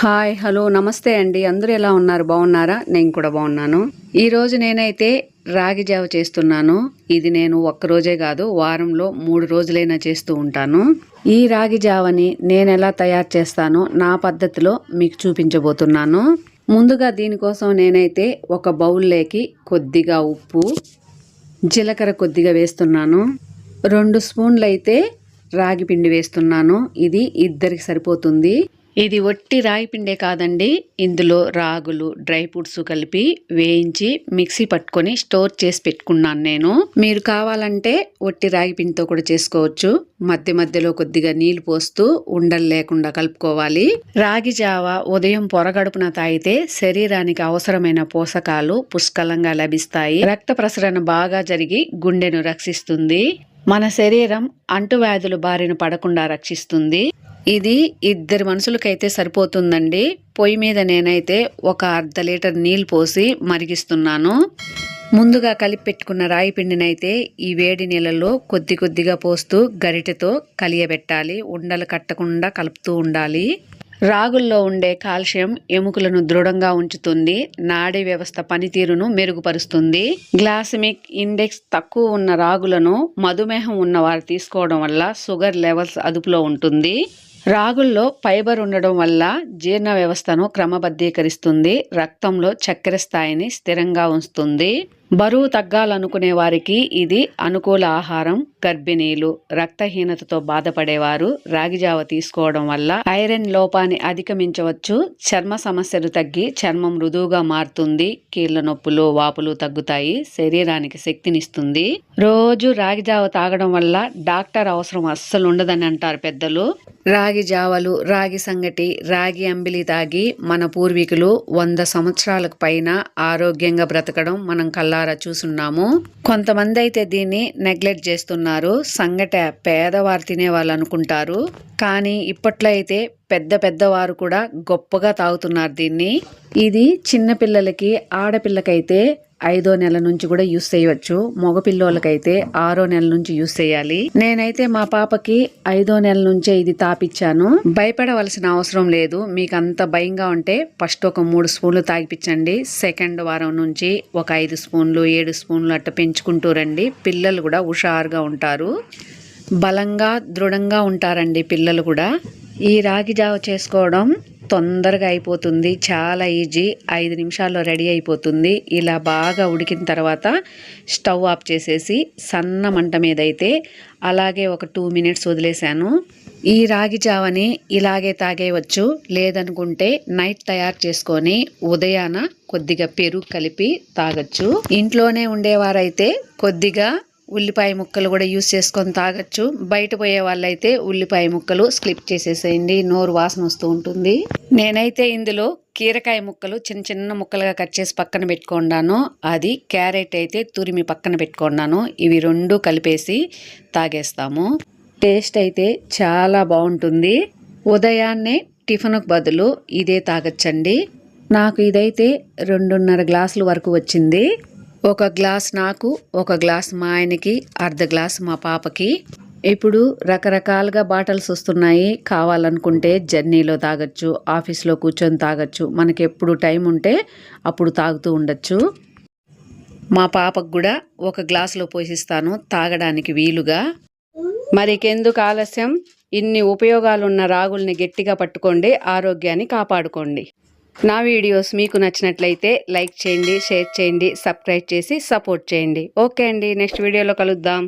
Hi hello నమస్తే అండి. అందరూ ఎలా ఉన్నారు? బాగున్నారా? నేను కూడా బాగున్నాను. ఈరోజు నేనైతే రాగి జావ చేస్తున్నాను. ఇది నేను ఒక్క రోజే కాదు వారంలో మూడు రోజులైనా చేస్తూ ఉంటాను. ఈ రాగి జావని నేను ఎలా తయారు చేస్తానో నా పద్ధతిలో మీకు చూపించబోతున్నాను. ముందుగా దీనికోసం నేనైతే ఒక బౌల్లోకి కొద్దిగా ఉప్పు జీలకర్ర కొద్దిగా వేస్తున్నాను. రెండు స్పూన్లు అయితే రాగి పిండి వేస్తున్నాను. ఇది ఇద్దరికి సరిపోతుంది. ఇది ఒట్టి రాయి పిండే కాదండి. ఇందులో రాగులు డ్రై ఫ్రూట్స్ కలిపి వేయించి మిక్సీ పట్టుకొని స్టోర్ చేసి పెట్టుకున్నాను నేను. మీరు కావాలంటే ఒట్టి రాగి పిండితో కూడా చేసుకోవచ్చు. మధ్య మధ్యలో కొద్దిగా నీళ్ళు పోస్తూ ఉండలు లేకుండా కలుపుకోవాలి. రాగి జావ ఉదయం పొరగడుపున తాగితే శరీరానికి అవసరమైన పోషకాలు పుష్కలంగా లభిస్తాయి. రక్త ప్రసరణ బాగా జరిగి గుండెను రక్షిస్తుంది. మన శరీరం అంటువ్యాధులు బారిన పడకుండా రక్షిస్తుంది. ఇది ఇద్దరు మనుషులకైతే సరిపోతుందండి. పొయ్యి మీద నేనైతే ఒక అర్ధ లీటర్ నీళ్ళు పోసి మరిగిస్తున్నాను. ముందుగా కలిపి పెట్టుకున్న రాయి పిండినైతే ఈ వేడి నీళ్ళలో కొద్ది కొద్దిగా పోస్తూ గరిటెతో కలియబెట్టాలి. ఉండలు కట్టకుండా కలుపుతూ ఉండాలి. రాగుల్లో ఉండే కాల్షియం ఎముకలను దృఢంగా ఉంచుతుంది. నాడీ వ్యవస్థ పనితీరును మెరుగుపరుస్తుంది. గ్లాసిమిక్ ఇండెక్స్ తక్కువ ఉన్న రాగులను మధుమేహం ఉన్న వారు తీసుకోవడం వల్ల షుగర్ లెవెల్స్ అదుపులో ఉంటుంది. రాగుల్లో ఫైబర్ ఉండడం వల్ల జీర్ణ వ్యవస్థను క్రమబద్ధీకరిస్తుంది. రక్తంలో చక్కెర స్థాయిని స్థిరంగా ఉంచుతుంది. బరువు తగ్గాలనుకునే వారికి ఇది అనుకూల ఆహారం గర్భిణీలు రక్తహీనతతో బాధపడేవారు రాగిజావ తీసుకోవడం వల్ల ఐరన్ లోపాన్ని అధిగమించవచ్చు. చర్మ సమస్యలు తగ్గి చర్మం మృదువుగా మారుతుంది. కీళ్ళ నొప్పులు వాపులు తగ్గుతాయి. శరీరానికి శక్తినిస్తుంది. రోజు రాగిజావ తాగడం వల్ల డాక్టర్ అవసరం అస్సలు ఉండదని అంటారు పెద్దలు. రాగి జావలు రాగి సంగటి రాగి అంబిలి తాగి మన పూర్వీకులు వంద సంవత్సరాలకు పైన ఆరోగ్యంగా బ్రతకడం మనం కళ్ళ కల్లారా చూసున్నాము. కొంతమంది అయితే దీన్ని నెగ్లెక్ట్ చేస్తున్నారు. సంగట పేదవారు తినేవాళ్ళు అనుకుంటారు కానీ ఇప్పట్లో అయితే పెద్ద పెద్దవారు కూడా గొప్పగా తాగుతున్నారు దీన్ని. ఇది చిన్నపిల్లలకి ఆడపిల్లకైతే ఐదో నెల నుంచి కూడా యూస్ చేయవచ్చు. మగపిల్లోళ్ళకైతే ఆరో నెల నుంచి యూస్ చేయాలి. నేనైతే మా పాపకి ఐదో నెల నుంచే ఇది తాపిచ్చాను. భయపడవలసిన అవసరం లేదు. మీకు అంత భయంగా ఉంటే ఫస్ట్ ఒక మూడు స్పూన్లు తాగిపించండి సెకండ్ వారం నుంచి ఒక ఐదు స్పూన్లు ఏడు స్పూన్లు అట్ట పెంచుకుంటూ రండి. పిల్లలు కూడా హుషారుగా ఉంటారు. బలంగా దృఢంగా ఉంటారండి పిల్లలు కూడా. ఈ రాగి జావ చేసుకోవడం తొందరగా అయిపోతుంది. చాలా ఈజీ. ఐదు నిమిషాల్లో రెడీ అయిపోతుంది. ఇలా బాగా ఉడికిన తర్వాత స్టవ్ ఆఫ్ చేసేసి సన్న మంట మీద అయితే అలాగే ఒక టూ మినిట్స్ వదిలేశాను. ఈ రాగి జావని ఇలాగే తాగేయవచ్చు. లేదనుకుంటే నైట్ తయారు చేసుకొని ఉదయాన కొద్దిగా పెరుగు కలిపి తాగొచ్చు. ఇంట్లోనే ఉండేవారైతే కొద్దిగా ఉల్లిపాయ ముక్కలు కూడా యూస్ చేసుకొని తాగొచ్చు. బయట పోయే వాళ్ళైతే ఉల్లిపాయ ముక్కలు స్క్లిప్ చేసేసేయండి. నోరు వాసన వస్తూ ఉంటుంది. నేనైతే ఇందులో కీరకాయ ముక్కలు చిన్న చిన్న ముక్కలుగా కట్ చేసి పక్కన పెట్టుకున్నాను. అది క్యారెట్ అయితే తురిమి పక్కన పెట్టుకున్నాను. ఇవి రెండు కలిపేసి తాగేస్తాము. టేస్ట్ అయితే చాలా బాగుంటుంది. ఉదయాన్నే టిఫిన్కు బదులు ఇదే తాగొచ్చండి. నాకు ఇదైతే రెండున్నర గ్లాసుల వరకు వచ్చింది. ఒక గ్లాస్ నాకు ఒక గ్లాస్ మా ఆయనకి అర్ధ గ్లాస్ మా పాపకి. ఇప్పుడు రకరకాలుగా బాటల్స్ వస్తున్నాయి. కావాలనుకుంటే జర్నీలో తాగొచ్చు ఆఫీస్లో కూర్చొని తాగొచ్చు. మనకి ఎప్పుడు టైం ఉంటే అప్పుడు తాగుతూ ఉండొచ్చు. మా పాపకు కూడా ఒక గ్లాసులో పోషిస్తాను తాగడానికి వీలుగా. మరికెందుకు ఆలస్యం? ఇన్ని ఉపయోగాలున్న రాగుల్ని గట్టిగా పట్టుకోండి ఆరోగ్యాన్ని కాపాడుకోండి. నా వీడియోస్ మీకు నచ్చినట్లయితే లైక్ చేయండి షేర్ చేయండి సబ్స్క్రైబ్ చేసి సపోర్ట్ చేయండి. ఓకే అండి నెక్స్ట్ వీడియోలో కలుద్దాం.